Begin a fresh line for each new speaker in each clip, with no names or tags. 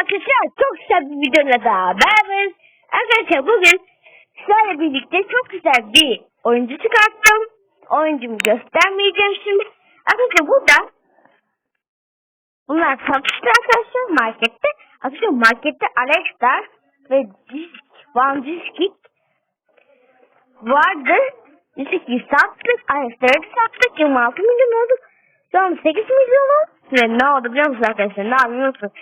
arkadaşlar çok güzel bir videoyla daha beraberiz. Arkadaşlar bugün sizlerle birlikte çok güzel bir oyuncu çıkarttım. Oyuncumu göstermeyeceğim şimdi. Arkadaşlar burada bunlar satışta arkadaşlar markette. Arkadaşlar markette Alexstar ve Disk, Van Diskit vardı. Disk'i sattık. Alexstar'ı sattık. 26 milyon oldu. Şu an 8 milyon oldu. Ve ne oldu biliyor musunuz arkadaşlar? Ne yapayım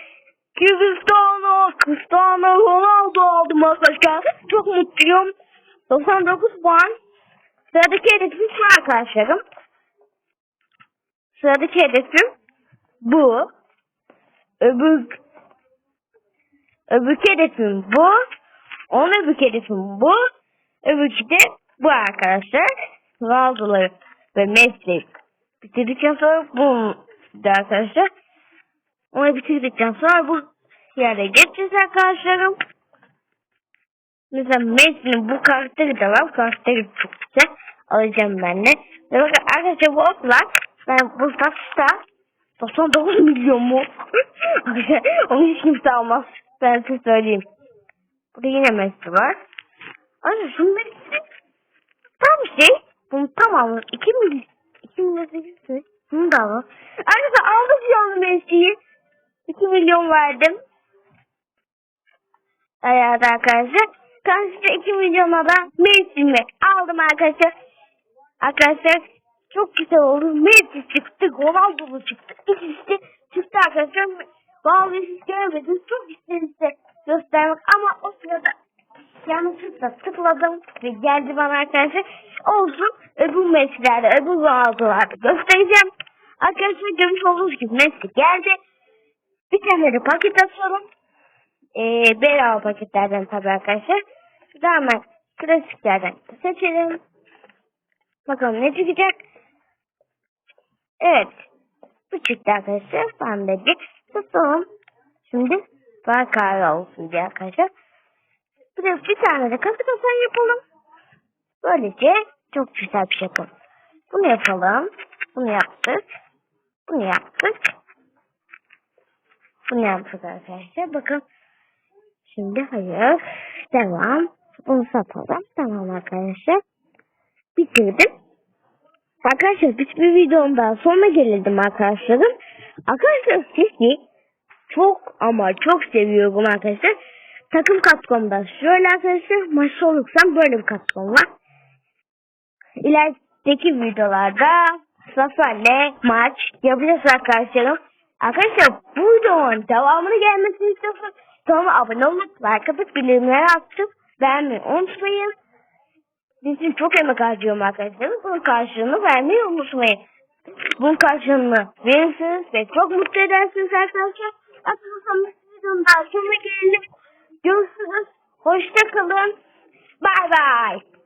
Cristiano, Cristiano Ronaldo aldım arkadaşlar. Çok mutluyum. 99 puan. Sıradaki hedefim şu arkadaşlarım. Sıradaki hedefim bu. Öbür öbürki hedefim bu. Onun öbürki hedefim bu. Öbürkü de bu arkadaşlar. Ronaldo'ları ve Messi bitirdikten sonra bu da arkadaşlar. Onu bitirdikten sonra bu yere geçeceğiz arkadaşlarım. Mesela Messi'nin bu karakteri de var. Karakteri çok güzel. Alacağım ben de. Ve bakın arkadaşlar bu otlak. Ben bu satışta 99 milyon mu? Onu hiç kimse almaz. Ben size söyleyeyim. Burada yine Messi var. Şunun ikisi tam şey. Bunun tamamı 2 milyon. 2 milyon 8 mi? Bunu da alalım. Arkadaşlar aldık ya Messi'yi. 2 milyon verdim. Evet arkadaşlar. Karşıda 2 milyona da Messi'mi aldım arkadaşlar. Arkadaşlar çok güzel oldu. Messi çıktı. Ronaldo çıktı. İkisi çıktı arkadaşlar. Vallahi siz görmediniz. Çok istedim size göstermek ama o sırada yanlışlıkla tıkladım ve geldi bana arkadaşlar. Olsun öbür Messi'lerde öbür Ronaldo'larda göstereceğim. Arkadaşlar görmüş olduğunuz gibi Messi geldi. De paket açalım. Ee, bedava paketlerden tabii arkadaşlar. Hemen klasiklerden seçelim. Bakalım ne çıkacak. Evet. Bu çıktı arkadaşlar. Ben de tutalım. Şimdi var kahve olsun diye arkadaşlar. Bir de bir tane de kasa kasan yapalım. Böylece çok güzel bir şey yapalım. Bunu yapalım. Bunu yaptık. Bunu yaptık. Bunu yaptık arkadaşlar. Bakın. Şimdi hayır. Devam. Bunu satalım. Tamam arkadaşlar. Bitirdim. Arkadaşlar bir videonun daha sonuna geldim arkadaşlarım. Arkadaşlar sizi çok ama çok seviyorum arkadaşlar. Takım katkomda şöyle arkadaşlar maçta olursam böyle bir katkom var. İlerideki videolarda zaferle maç yapacağız arkadaşlarım. Arkadaşlar bu videonun devamını gelmesini istiyorsanız kanalıma abone olup like atıp bildirimleri açıp beğenmeyi unutmayın. Bizim çok emek harcıyorum arkadaşlar. Bunun karşılığını vermeyi unutmayın. Bunun karşılığını verirsiniz ve çok mutlu edersiniz arkadaşlar. Arkadaşlar videonun daha sonuna gelelim. Görüşürüz. Hoşça kalın. Bay bay.